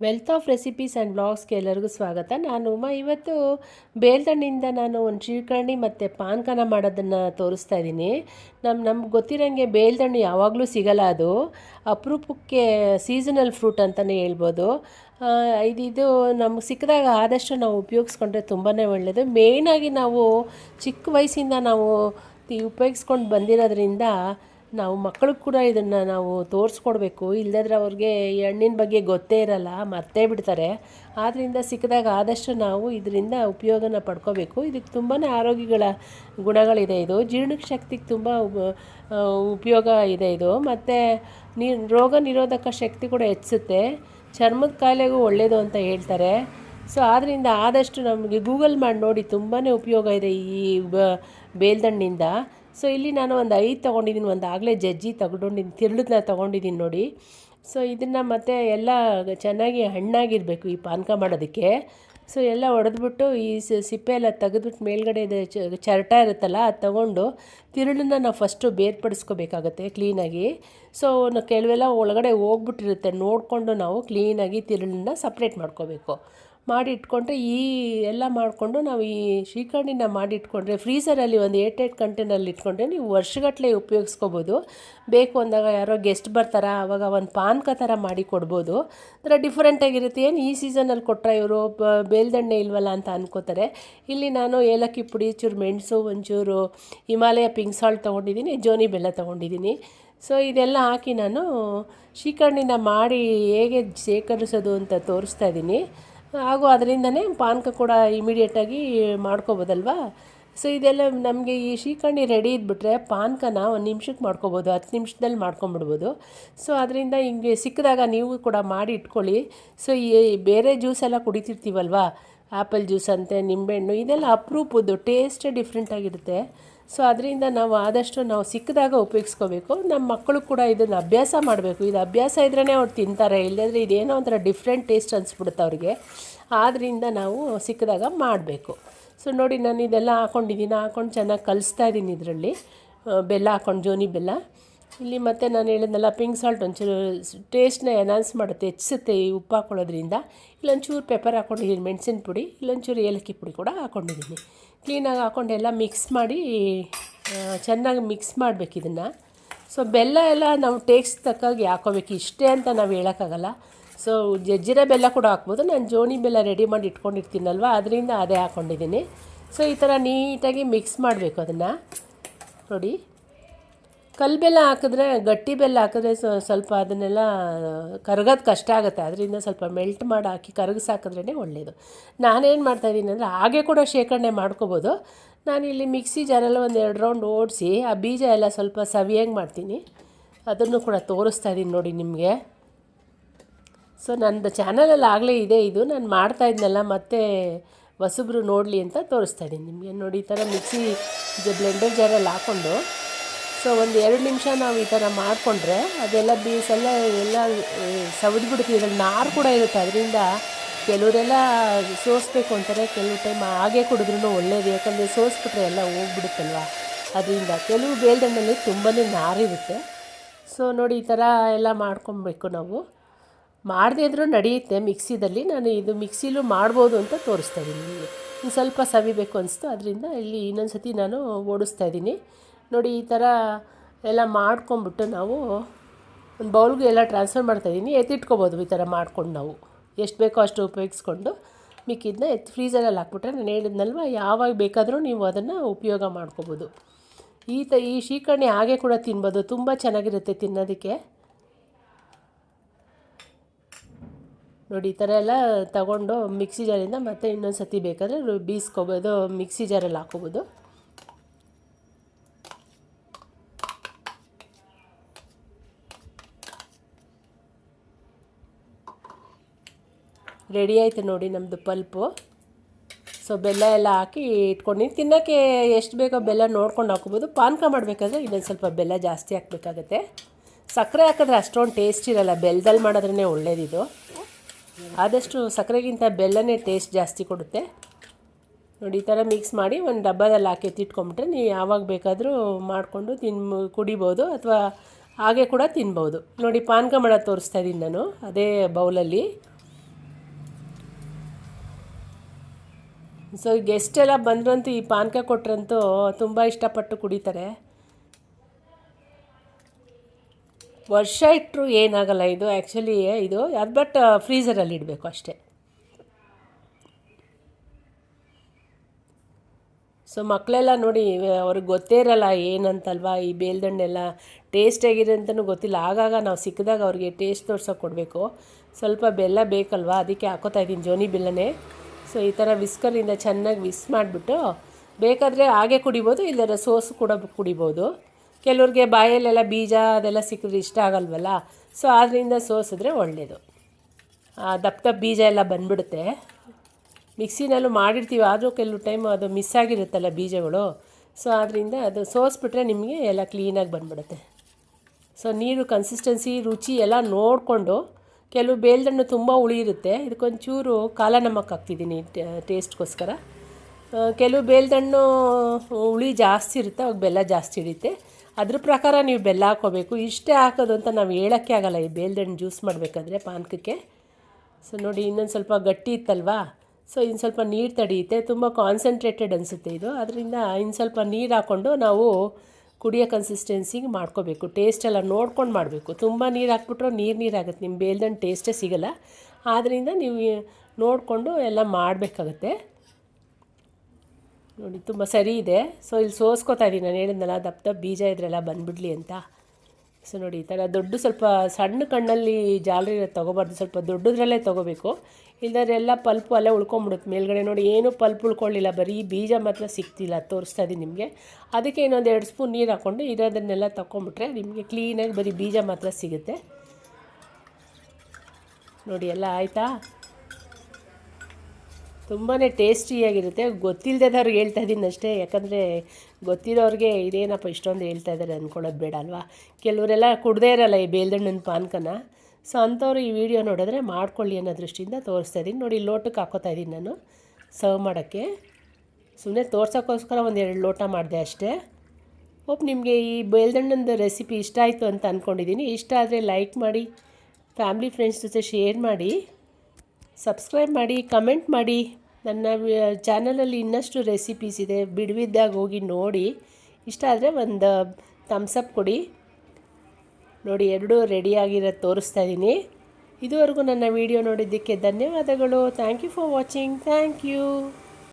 Wealth of recipes and ಬ್ಲಾಗ್ಸ್ಗೆ ಎಲ್ಲರಿಗೂ ಸ್ವಾಗತ. ನಾನು ಉಮಾ. ಇವತ್ತು ಬೇಲ್ದಣ್ಣಿಂದ ನಾನು ಒಂದು ಶ್ರೀಕರ್ಣಿ ಮತ್ತು ಪಾನ್ಕನ ಮಾಡೋದನ್ನು ತೋರಿಸ್ತಾ ಇದ್ದೀನಿ. ನಮ್ಮ ನಮ್ಗೆ ಗೊತ್ತಿರೋಂಗೆ ಬೇಲ್ದಣ್ಣು ಯಾವಾಗಲೂ ಸಿಗಲ್ಲ ಅದು. ಅಪರೂಪಕ್ಕೆ ಸೀಸನಲ್ ಫ್ರೂಟ್ ಅಂತಲೇ ಹೇಳ್ಬೋದು. ಇದಿದು ನಮ್ಗೆ ಸಿಕ್ಕಿದಾಗ ಆದಷ್ಟು ನಾವು ಉಪಯೋಗಿಸ್ಕೊಂಡ್ರೆ ತುಂಬಾ ಒಳ್ಳೆಯದು ಮೇಯ್ನಾಗಿ ನಾವು ಚಿಕ್ಕ ವಯಸ್ಸಿಂದ ನಾವು ಉಪಯೋಗಿಸ್ಕೊಂಡು ಬಂದಿರೋದ್ರಿಂದ ನಾವು ಮಕ್ಕಳಿಗೆ ಕೂಡ ಇದನ್ನು ನಾವು ತೋರಿಸ್ಕೊಡ್ಬೇಕು. ಇಲ್ಲದ್ರೆ ಅವ್ರಿಗೆ ಈ ಹಣ್ಣಿನ ಬಗ್ಗೆ ಗೊತ್ತೇ ಇರಲ್ಲ, ಮರ್ತೇ ಬಿಡ್ತಾರೆ. ಆದ್ದರಿಂದ ಸಿಕ್ಕಿದಾಗ ಆದಷ್ಟು ನಾವು ಇದರಿಂದ ಉಪಯೋಗನ ಪಡ್ಕೋಬೇಕು. ಇದಕ್ಕೆ ತುಂಬಾ ಆರೋಗ್ಯಗಳ ಗುಣಗಳಿದೆ ಇದು. ಜೀರ್ಣಕ್ಕೆ ಶಕ್ತಿಗೆ ತುಂಬ ಉಪಯೋಗ ಇದೆ ಇದು. ಮತ್ತು ನೀ, ರೋಗ ನಿರೋಧಕ ಶಕ್ತಿ ಕೂಡ ಹೆಚ್ಚುತ್ತೆ. ಚರ್ಮದ ಕಾಯಿಲೆಗೂ ಒಳ್ಳೆಯದು ಅಂತ ಹೇಳ್ತಾರೆ. ಸೊ ಆದ್ದರಿಂದ ಆದಷ್ಟು ನಮಗೆ ಗೂಗಲ್ ಮಾಡಿ ನೋಡಿ ತುಂಬಾ ಉಪಯೋಗ ಇದೆ ಈ ಬೇಲ್ದಣ್ಣಿಂದ. ಸೊ ಇಲ್ಲಿ ನಾನು ಒಂದು ಐದು ತೊಗೊಂಡಿದ್ದೀನಿ, ಒಂದು ಆಗಲೇ ಜಜ್ಜಿ ತಗೊಂಡಿದ್ದೀನಿ ತಿರುಳನ್ನ ತೊಗೊಂಡಿದ್ದೀನಿ ನೋಡಿ. ಸೊ ಇದನ್ನು ಮತ್ತೆ ಎಲ್ಲ ಚೆನ್ನಾಗಿ ಹಣ್ಣಾಗಿರಬೇಕು ಈ ಪಾನಕ ಮಾಡೋದಕ್ಕೆ. ಸೊ ಎಲ್ಲ ಹೊಡೆದ್ಬಿಟ್ಟು ಈ ಸಿಪ್ಪೆ ಎಲ್ಲ ತೆಗೆದ್ಬಿಟ್ಟು ಮೇಲ್ಗಡೆ ಇದೆ ಚರಟ ಇರುತ್ತಲ್ಲ, ಅದು ತಗೊಂಡು ತಿರುಳನ್ನ ನಾವು ಫಸ್ಟು ಬೇರ್ಪಡಿಸ್ಕೋಬೇಕಾಗತ್ತೆ ಕ್ಲೀನಾಗಿ ಸೊ ಕೆಲವೆಲ್ಲ ಒಳಗಡೆ ಹೋಗ್ಬಿಟ್ಟಿರುತ್ತೆ, ನೋಡಿಕೊಂಡು ನಾವು ಕ್ಲೀನಾಗಿ ತಿರುಳನ್ನ ಸಪ್ರೇಟ್ ಮಾಡ್ಕೋಬೇಕು. ಮಾಡಿ ಇಟ್ಕೊಂಡ್ರೆ ಈ ಎಲ್ಲ ಮಾಡಿಕೊಂಡು ನಾವು ಈ ಶ್ರೀಖಂಡಿನ ಮಾಡಿ ಇಟ್ಕೊಂಡ್ರೆ ಫ್ರೀಸರಲ್ಲಿ ಒಂದು ಏಟ್ ಏಟ್ ಕಂಟೈನಲ್ಲಿ ಇಟ್ಕೊಂಡ್ರೆ ನೀವು ವರ್ಷಗಟ್ಟಲೆ ಉಪಯೋಗಿಸ್ಕೋಬೋದು. ಬೇಕು ಅಂದಾಗ ಯಾರೋ ಗೆಸ್ಟ್ ಬರ್ತಾರ ಆವಾಗ ಒಂದು ಪಾನ್ಕ ಥರ ಮಾಡಿ ಕೊಡ್ಬೋದು. ಒಂಥರ ಡಿಫ್ರೆಂಟಾಗಿರುತ್ತೆ ಏನು ಈ ಸೀಸನಲ್ಲಿ ಕೊಟ್ಟರೆ ಇವರು ಬೇಲ್ದಣ್ಣೆ ಇಲ್ವಲ್ಲ ಅಂತ ಅನ್ಕೋತಾರೆ. ಇಲ್ಲಿ ನಾನು ಏಲಕ್ಕಿ ಪುಡಿ ಚೂರು ಮೆಣಸು, ಒಂಚೂರು ಹಿಮಾಲಯ ಪಿಂಕ್ ಸಾಲ್ಟ್ ತೊಗೊಂಡಿದ್ದೀನಿ, ಜೋನಿ ಬೆಲ್ಲ ತೊಗೊಂಡಿದ್ದೀನಿ. ಸೊ ಇದೆಲ್ಲ ಹಾಕಿ ನಾನು ಶ್ರೀಕರ್ಣಿನ ಮಾಡಿ ಹೇಗೆ ಶೇಖರಿಸೋದು ಅಂತ ತೋರಿಸ್ತಾ ಇದ್ದೀನಿ. ಹಾಗೂ ಅದರಿಂದನೇ ಪಾನಕ ಕೂಡ ಇಮಿಡಿಯೇಟಾಗಿ ಮಾಡ್ಕೋಬೋದಲ್ವಾ? ಸೊ ಇದೆಲ್ಲ ನಮಗೆ ಈ ಶ್ರೀಕರ್ಣಿ ರೆಡಿ ಇದ್ಬಿಟ್ರೆ ಪಾನಕನ ಒಂದು ನಿಮಿಷಕ್ಕೆ ಮಾಡ್ಕೊಬೋದು, ಹತ್ತು ನಿಮಿಷದಲ್ಲಿ ಮಾಡ್ಕೊಂಬಿಡ್ಬೋದು ಸೊ ಅದರಿಂದ ಹಿಂಗೆ ಸಿಕ್ಕಿದಾಗ ನೀವು ಕೂಡ ಮಾಡಿ ಇಟ್ಕೊಳ್ಳಿ. ಸೊ ಈ ಬೇರೆ ಜ್ಯೂಸ್ ಎಲ್ಲ ಕುಡಿತಿರ್ತೀವಲ್ವಾ? ಆ್ಯಪಲ್ ಜ್ಯೂಸ್ ಅಂತೆ, ನಿಂಬೆಹಣ್ಣು, ಇದೆಲ್ಲ ಅಪ್ರೂಪದ್ದು ಟೇಸ್ಟೇ ಡಿಫ್ರೆಂಟಾಗಿರುತ್ತೆ ಸೊ ಅದರಿಂದ ನಾವು ಆದಷ್ಟು ನಾವು ಸಿಕ್ಕಿದಾಗ ಉಪಯೋಗಿಸ್ಕೋಬೇಕು. ನಮ್ಮ ಮಕ್ಕಳು ಕೂಡ ಇದನ್ನು ಅಭ್ಯಾಸ ಮಾಡಬೇಕು. ಇದು ಅಭ್ಯಾಸ ಇದ್ರೇ ಅವ್ರು ತಿಂತಾರೆ ಇಲ್ಲದ್ರೆ ಇದೇನೋ ಒಂಥರ ಡಿಫ್ರೆಂಟ್ ಟೇಸ್ಟ್ ಅನಿಸ್ಬಿಡುತ್ತೆ ಅವ್ರಿಗೆ. ಆದ್ದರಿಂದ ನಾವು ಸಿಕ್ಕಿದಾಗ ಮಾಡಬೇಕು. ಸೊ ನೋಡಿ ನಾನು ಇದೆಲ್ಲ ಹಾಕ್ಕೊಂಡಿದ್ದೀನಿ ಹಾಕ್ಕೊಂಡು ಚೆನ್ನಾಗಿ ಕಲಿಸ್ತಾ ಇದ್ದೀನಿ ಇದರಲ್ಲಿ. ಬೆಲ್ಲ ಹಾಕ್ಕೊಂಡು ಜೋನಿ ಬೆಲ್ಲ. ಇಲ್ಲಿ ಮತ್ತೆ ನಾನು ಹೇಳಿದ್ನಲ್ಲ ಪಿಂಕ್ ಸಾಲ್ಟ್ ಒಂಚೂರು ಟೇಸ್ಟ್ನ ಎನ್ಹಾನ್ಸ್ ಮಾಡುತ್ತೆ, ಹೆಚ್ಚಿಸುತ್ತೆ ಈ ಉಪ್ಪು ಹಾಕೊಳ್ಳೋದ್ರಿಂದ. ಇಲ್ಲೊಂಚೂರು ಪೆಪ್ಪರ್ ಹಾಕ್ಕೊಂಡಿದ್ದೀನಿ ಮೆಣಸಿನ ಪುಡಿ ಇಲ್ಲೊಂಚೂರು ಏಲಕ್ಕಿ ಪುಡಿ ಕೂಡ ಹಾಕ್ಕೊಂಡಿದ್ದೀನಿ ಕ್ಲೀನಾಗಿ ಹಾಕ್ಕೊಂಡು ಎಲ್ಲ ಮಿಕ್ಸ್ ಮಾಡಿ ಚೆನ್ನಾಗಿ ಮಿಕ್ಸ್ ಮಾಡಬೇಕು ಇದನ್ನು. ಸೊ ಬೆಲ್ಲ ಎಲ್ಲ ನಾವು ಟೇಸ್ಟ್ ತಕ್ಕಾಗಿ ಹಾಕೋಬೇಕು. ಇಷ್ಟೇ ಅಂತ ನಾವು ಹೇಳೋಕ್ಕಾಗಲ್ಲ. ಸೊ ಜಜ್ಜಿರೆ ಬೆಲ್ಲ ಕೂಡ ಹಾಕ್ಬೋದು. ನಾನು ಜೋನಿ ಬೆಲ್ಲ ರೆಡಿ ಮಾಡಿ ಇಟ್ಕೊಂಡಿರ್ತೀನಲ್ವ? ಅದರಿಂದ ಅದೇ ಹಾಕ್ಕೊಂಡಿದ್ದೀನಿ ಸೊ ಈ ಥರ ನೀಟಾಗಿ ಮಿಕ್ಸ್ ಮಾಡಬೇಕು ಅದನ್ನು. ನೋಡಿ. ಕಲ್ಲು ಬೆಲ್ಲ ಹಾಕಿದ್ರೆ, ಗಟ್ಟಿ ಬೆಲ್ಲ ಹಾಕಿದ್ರೆ ಸ್ವ- ಸ್ವಲ್ಪ ಅದನ್ನೆಲ್ಲ, ಕರಗೋದು ಕಷ್ಟ ಆಗುತ್ತೆ. ಅದರಿಂದ ಸ್ವಲ್ಪ ಮೆಲ್ಟ್ ಮಾಡಿ ಹಾಕಿ ಕರಗಿಸಿ ಹಾಕಿದ್ರೇ ಒಳ್ಳೆಯದು ನಾನೇನು ಮಾಡ್ತಾಯಿದ್ದೀನಿ ಅಂದರೆ, ಹಾಗೆ ಕೂಡ ಶೇಖರಣೆ ಮಾಡ್ಕೋಬೋದು. ನಾನಿಲ್ಲಿ ಮಿಕ್ಸಿ ಜಾರೆಲ್ಲ ಒಂದು ಎರಡು ರೌಂಡ್ ಓಡಿಸಿ, ಆ ಬೀಜ ಎಲ್ಲ ಸ್ವಲ್ಪ ಸವಿಯಾಗಿ ಮಾಡ್ತೀನಿ. ಅದನ್ನು ಕೂಡ ತೋರಿಸ್ತಾ ಇದ್ದೀನಿ ನೋಡಿ ನಿಮಗೆ. ಸೊ ನಂದು ಚಾನಲಲ್ಲಿ ಆಗಲೇ ಇದೆ ಇದು. ನಾನು ಮಾಡ್ತಾ ಇದ್ನಲ್ಲ, ಮತ್ತೆ ಹೊಸಬ್ರು ನೋಡಲಿ ಅಂತ ತೋರಿಸ್ತಾ ಇದ್ದೀನಿ ನಿಮಗೆ. ನೋಡಿ, ಈ ಥರ ಮಿಕ್ಸಿ ಬ್ಲೆಂಡರ್ ಜಾರಲ್ಲಿ ಹಾಕ್ಕೊಂಡು ಸೊ ಒಂದು ಎರಡು ನಿಮಿಷ ನಾವು ಈ ಥರ ಮಾಡಿಕೊಂಡ್ರೆ ಅದೆಲ್ಲ ಬೀಸೆಲ್ಲ ಎಲ್ಲ ಸವಿದ್ಬಿಡುತ್ತೆ ಇದರಲ್ಲಿ ನಾರು ಕೂಡ ಇರುತ್ತೆ. ಅದರಿಂದ ಕೆಲವರೆಲ್ಲ ಸೋಸ್ಬೇಕು ಅಂತಾರೆ. ಕೆಲವು ಟೈಮ್ ಹಾಗೆ ಕುಡಿದ್ರೂ ಒಳ್ಳೇದು. ಯಾಕಂದರೆ ಸೋಸ್ಬಿಟ್ರೆ ಎಲ್ಲ ಹೋಗ್ಬಿಡುತ್ತಲ್ವ? ಅದರಿಂದ ಕೆಲವು ಬೇಲ್ದಣ್ಣಲ್ಲಿ ತುಂಬಾ ನಾರಿರುತ್ತೆ ಸೊ ನೋಡಿ ಈ ಥರ ಎಲ್ಲ ಮಾಡ್ಕೊಬೇಕು ನಾವು. ಮಾಡದೇ ಇದ್ರೂ ನಡೆಯುತ್ತೆ ಮಿಕ್ಸಿದಲ್ಲಿ. ನಾನು ಇದು ಮಿಕ್ಸಿಲೂ ಮಾಡ್ಬೋದು ಅಂತ ತೋರಿಸ್ತಾ ಇದ್ದೀನಿ ಸ್ವಲ್ಪ ಸವಿಬೇಕು ಅನಿಸ್ತು. ಅದರಿಂದ ಇಲ್ಲಿ ಇನ್ನೊಂದು ಸತಿ ನಾನು ಓಡಿಸ್ತಾ ಇದ್ದೀನಿ ನೋಡಿ, ಈ ಥರ ಎಲ್ಲ ಮಾಡ್ಕೊಂಬಿಟ್ಟು ನಾವು ಒಂದು ಬೌಲ್ಗೆ ಎಲ್ಲ ಟ್ರಾನ್ಸ್ಫರ್ ಮಾಡ್ತಾಯಿದ್ದೀನಿ ಎತ್ತಿಟ್ಕೊಬೋದು ಈ ಥರ ಮಾಡ್ಕೊಂಡು ನಾವು. ಎಷ್ಟು ಬೇಕೋ ಅಷ್ಟು ಉಪಯೋಗಿಸ್ಕೊಂಡು ಮಿಕ್ಕಿದ್ದನ್ನ ಎತ್ತಿ ಫ್ರೀಸರಲ್ಲಿ ಹಾಕ್ಬಿಟ್ರೆ ನಾನು ಹೇಳಿದ್ನಲ್ವ, ಯಾವಾಗ ಬೇಕಾದರೂ ನೀವು ಅದನ್ನು ಉಪಯೋಗ ಮಾಡ್ಕೋಬೋದು. ಈ ತ, ಈ ಶ್ರೀಕರ್ಣಿ ಹಾಗೆ ಕೂಡ ತಿನ್ಬೋದು. ತುಂಬ ಚೆನ್ನಾಗಿರುತ್ತೆ ತಿನ್ನೋದಕ್ಕೆ. ನೋಡಿ, ಈ ಥರ ಎಲ್ಲ ತಗೊಂಡು ಮಿಕ್ಸಿ ಜಾರಿಂದ ಮತ್ತೆ ಇನ್ನೊಂದು ಸತಿ ಬೇಕಾದರೆ ಬೀಸ್ಕೋಬೋದು, ಮಿಕ್ಸಿ ಜಾರಲ್ಲಿ ಹಾಕೋಬೋದು ರೆಡಿ ಆಯಿತು ನೋಡಿ ನಮ್ಮದು ಪಲ್ಪು. ಸೊ ಬೆಲ್ಲ ಎಲ್ಲ ಹಾಕಿ ಇಟ್ಕೊಂಡಿನಿ ತಿನ್ನೋಕ್ಕೆ ಎಷ್ಟು ಬೇಕೋ ಬೆಲ್ಲ ನೋಡ್ಕೊಂಡು ಹಾಕೋಬೋದು. ಪಾನಕ ಮಾಡಬೇಕಾದ್ರೆ ಇನ್ನೊಂದು ಸ್ವಲ್ಪ ಬೆಲ್ಲ ಜಾಸ್ತಿ ಹಾಕಬೇಕಾಗತ್ತೆ. ಸಕ್ಕರೆ ಹಾಕಿದ್ರೆ ಅಷ್ಟೊಂದು ಟೇಸ್ಟ್ ಇರಲ್ಲ. ಬೆಲ್ಲದಲ್ಲಿ ಮಾಡಿದ್ರೇ ಒಳ್ಳೇದಿದು ಆದಷ್ಟು ಸಕ್ಕರೆಗಿಂತ ಬೆಲ್ಲನೇ ಟೇಸ್ಟ್ ಜಾಸ್ತಿ ಕೊಡುತ್ತೆ. ನೋಡಿ, ಈ ಥರ ಮಿಕ್ಸ್ ಮಾಡಿ ಒಂದು ಡಬ್ಬದಲ್ಲಿ ಹಾಕಿ ಎತ್ತಿಟ್ಕೊಂಬಿಟ್ರೆ ನೀವು ಯಾವಾಗ ಬೇಕಾದರೂ ಮಾಡಿಕೊಂಡು ತಿನ್, ಕುಡಿಬೋದು ಅಥವಾ ಹಾಗೆ ಕೂಡ ತಿನ್ಬೋದು. ನೋಡಿ, ಪಾನಕ ಮಾಡೋದು ತೋರಿಸ್ತಾ ಇದ್ದೀನಿ ನಾನು, ಅದೇ ಬೌಲಲ್ಲಿ ಸೊ ಗೆಸ್ಟ್ ಎಲ್ಲ ಬಂದ್ರಂತೂ ಈ ಪಾನಕ ಕೊಟ್ರಂತೂ ತುಂಬ ಇಷ್ಟಪಟ್ಟು ಕುಡಿತಾರೆ. ವರ್ಷ ಇಟ್ಟರು ಏನಾಗಲ್ಲ ಇದು ಆ್ಯಕ್ಚುಲಿ ಇದು ಅದು ಬಟ್ ಫ್ರೀಸರಲ್ಲಿ ಇಡಬೇಕು ಅಷ್ಟೇ. ಸೊ ಮಕ್ಕಳೆಲ್ಲ ನೋಡಿ, ಅವ್ರಿಗೆ ಗೊತ್ತೇ ಇರಲ್ಲ ಏನಂತಲ್ವಾ, ಈ ಬೇಲ್ದಣ್ಣೆಲ್ಲ ಟೇಸ್ಟ್ ಆಗಿದೆ ಅಂತಲೂ ಗೊತ್ತಿಲ್ಲ. ಆಗಾಗ ನಾವು ಸಿಕ್ಕಿದಾಗ ಅವ್ರಿಗೆ ಟೇಸ್ಟ್ ತೋರ್ಸೋಕೆ ಕೊಡಬೇಕು. ಸ್ವಲ್ಪ ಬೆಲ್ಲ ಬೇಕಲ್ವಾ, ಅದಕ್ಕೆ ಹಾಕೋತಾ ಇದ್ದೀನಿ ಜೋನಿ ಬೆಲ್ಲನೇ. ಸೊ ಈ ಥರ ವಿಸ್ಕರಿಂದ ಚೆನ್ನಾಗಿ ವಿಸ್ ಮಾಡಿಬಿಟ್ಟು ಬೇಕಾದರೆ ಹಾಗೆ ಕುಡಿಬೋದು ಇಲ್ಲರ ಸೋಸು ಕೂಡ ಕುಡಿಬೋದು. ಕೆಲವ್ರಿಗೆ ಬಾಯಲ್ಲೆಲ್ಲ ಬೀಜ ಅದೆಲ್ಲ ಸಿಕ್ಕಿದ್ರೆ ಇಷ್ಟ ಆಗಲ್ವಲ್ಲ? ಸೊ ಆದ್ದರಿಂದ ಸೋಸಿದ್ರೆ ಒಳ್ಳೆಯದು ದಪ್ಪ ದಪ್ಪ ಬೀಜ ಎಲ್ಲ ಬಂದ್ಬಿಡುತ್ತೆ. ಮಿಕ್ಸಿನಲ್ಲೂ ಮಾಡಿರ್ತೀವಿ, ಆದರೂ ಕೆಲವು ಟೈಮ್ ಅದು ಮಿಸ್ ಆಗಿರುತ್ತಲ್ಲ ಬೀಜಗಳು. ಸೊ ಆದ್ದರಿಂದ ಅದು ಸೋಸ್ಬಿಟ್ರೆ ನಿಮಗೆ ಎಲ್ಲ ಕ್ಲೀನಾಗಿ ಬಂದ್ಬಿಡುತ್ತೆ. ಸೊ ನೀರು ಕನ್ಸಿಸ್ಟೆನ್ಸಿ ರುಚಿ ಎಲ್ಲ ನೋಡಿಕೊಂಡು ಕೆಲವು ಬೇಲ್ದಣ್ಣು ತುಂಬ ಹುಳಿ ಇರುತ್ತೆ ಇದಕ್ಕೊಂಚೂರು ಕಾಲ ನಮಕ್ ಹಾಕ್ತಿದ್ದೀನಿ ಟೇಸ್ಟ್ಗೋಸ್ಕರ ಕೆಲವು ಬೇಲ್ದಣ್ಣು ಹುಳಿ ಜಾಸ್ತಿ ಇರುತ್ತೆ, ಅವಾಗ ಬೆಲ್ಲ ಜಾಸ್ತಿ ಹಿಡಿಯುತ್ತೆ. ಅದ್ರ ಪ್ರಕಾರ ನೀವು ಬೆಲ್ಲ ಹಾಕೋಬೇಕು ಇಷ್ಟೇ ಹಾಕೋದು ಅಂತ ನಾವು ಹೇಳೋಕ್ಕೆ ಆಗಲ್ಲ, ಈ ಬೇಲ್ದಣ್ಣು ಜ್ಯೂಸ್ ಮಾಡಬೇಕಾದ್ರೆ ಪಾನಕಕ್ಕೆ. ಸೊ ನೋಡಿ, ಇನ್ನೊಂದು ಸ್ವಲ್ಪ ಗಟ್ಟಿ ಇತ್ತಲ್ವಾ? ಸೊ ಇನ್ನು ಸ್ವಲ್ಪ ನೀರು ತಡೆಯುತ್ತೆ. ತುಂಬ ಕಾನ್ಸಂಟ್ರೇಟೆಡ್ ಅನಿಸುತ್ತೆ ಇದು. ಅದರಿಂದ ಇನ್ನು ಸ್ವಲ್ಪ ನೀರು ಹಾಕ್ಕೊಂಡು ನಾವು ಕುಡಿಯೋ ಕನ್ಸಿಸ್ಟೆನ್ಸಿಗೆ ಮಾಡ್ಕೋಬೇಕು. ಟೇಸ್ಟ್ ಎಲ್ಲ ನೋಡ್ಕೊಂಡು ಮಾಡಬೇಕು. ತುಂಬ ನೀರು ಹಾಕ್ಬಿಟ್ರೆ ನೀರು ನೀರಾಗುತ್ತೆ ನಿಮ್ಮ ಬೇಲ್ದಣ್ಣು ಟೇಸ್ಟೇ ಸಿಗೋಲ್ಲ. ಆದ್ದರಿಂದ ನೀವು ನೋಡಿಕೊಂಡು ಎಲ್ಲ ಮಾಡಬೇಕಾಗತ್ತೆ. ನೋಡಿ, ತುಂಬ ಸರಿ ಇದೆ. ಸೊ ಇಲ್ಲಿ ಸೋಸ್ಕೋತಾ ಇದ್ದೀನಿ ನಾನು ಹೇಳಿದ್ನಲ್ಲ, ದಪ್ಪ ದಪ್ಪ ಬೀಜ ಇದ್ರೆಲ್ಲ ಬಂದುಬಿಡ್ಲಿ ಅಂತ. ಸೊ ನೋಡಿ, ಈ ಥರ ದೊಡ್ಡ ಸ್ವಲ್ಪ ಸಣ್ಣ ಕಣ್ಣಲ್ಲಿ ಜಾಲರಿ ತೊಗೋಬಾರ್ದು. ಸ್ವಲ್ಪ ದೊಡ್ಡದ್ರಲ್ಲೇ ತೊಗೋಬೇಕು. ಇಲ್ಲದ್ರೆ ಎಲ್ಲ ಪಲ್ಪು ಅಲ್ಲೇ ಉಳ್ಕೊಂಬಿಡುತ್ತೆ. ಮೇಲ್ಗಡೆ ನೋಡಿ, ಏನೂ ಪಲ್ಪ್ ಉಳ್ಕೊಳ್ಳಿಲ್ಲ. ಬರೀ ಬೀಜ ಮಾತ್ರ ಸಿಗ್ತಿಲ್ಲ. ತೋರಿಸ್ತಾ ಇದ್ದೀನಿ ನಿಮಗೆ. ಅದಕ್ಕೆ ಇನ್ನೊಂದು ಎರಡು ಸ್ಪೂನ್ ನೀರು ಹಾಕ್ಕೊಂಡು ಇರೋದನ್ನೆಲ್ಲ ತೊಗೊಂಬಿಟ್ರೆ ನಿಮಗೆ ಕ್ಲೀನಾಗಿ ಬರೀ ಬೀಜ ಮಾತ್ರ ಸಿಗುತ್ತೆ. ನೋಡಿ, ಎಲ್ಲ ಆಯಿತಾ? ತುಂಬಾ ಟೇಸ್ಟಿಯಾಗಿರುತ್ತೆ. ಗೊತ್ತಿಲ್ಲದವ್ರಿಗೆ ಹೇಳ್ತಾ ಇದ್ದೀನಿ ಅಷ್ಟೇ. ಯಾಕಂದರೆ ಗೊತ್ತಿರೋರಿಗೆ ಇದೇನಪ್ಪ ಇಷ್ಟೊಂದು ಹೇಳ್ತಾ ಇದ್ದಾರೆ ಅಂದ್ಕೊಳ್ಳೋದು ಬೇಡ ಅಲ್ವಾ? ಕೆಲವರೆಲ್ಲ ಕುಡದೇ ಇರಲ್ಲ ಈ ಬೇಲ್ದಣ್ಣನ ಪಾನಕನ. ಸೊ ಅಂಥವ್ರು ಈ ವಿಡಿಯೋ ನೋಡಿದ್ರೆ ಮಾಡ್ಕೊಳ್ಳಿ ಅನ್ನೋ ದೃಷ್ಟಿಯಿಂದ ತೋರಿಸ್ತಾ ಇದ್ದೀನಿ. ನೋಡಿ, ಲೋಟಕ್ಕೆ ಹಾಕೋತಾ ಇದ್ದೀನಿ ನಾನು ಸರ್ವ್ ಮಾಡೋಕ್ಕೆ. ಸುಮ್ಮನೆ ತೋರ್ಸೋಕ್ಕೋಸ್ಕರ ಒಂದು ಎರಡು ಲೋಟ ಮಾಡಿದೆ ಅಷ್ಟೇ. ಹೋಪ್ ನಿಮಗೆ ಈ ಬೇಲ್ದಣ್ಣಂದು ರೆಸಿಪಿ ಇಷ್ಟ ಆಯಿತು ಅಂತ ಅಂದ್ಕೊಂಡಿದ್ದೀನಿ ಇಷ್ಟ ಆದರೆ ಲೈಕ್ ಮಾಡಿ, ಫ್ಯಾಮ್ಲಿ ಫ್ರೆಂಡ್ಸ್ ಜೊತೆ ಶೇರ್ ಮಾಡಿ, ಸಬ್ಸ್ಕ್ರೈಬ್ ಮಾಡಿ, ಕಮೆಂಟ್ ಮಾಡಿ. ನನ್ನ ಚಾನಲಲ್ಲಿ ಇನ್ನಷ್ಟು ರೆಸಿಪೀಸ್ ಇದೆ. ಬಿಡುವಿದ್ದಾಗ ಹೋಗಿ ನೋಡಿ. ಇಷ್ಟ ಆದರೆ ಒಂದು ಥಮ್ಸಪ್ ಕೊಡಿ. ನೋಡಿ, ಎರಡೂ ರೆಡಿಯಾಗಿರೋದು ತೋರಿಸ್ತಾ ಇದ್ದೀನಿ ಇದುವರೆಗೂ ನನ್ನ ವಿಡಿಯೋ ನೋಡಿದ್ದಕ್ಕೆ ಧನ್ಯವಾದಗಳು. Thank you for watching thank you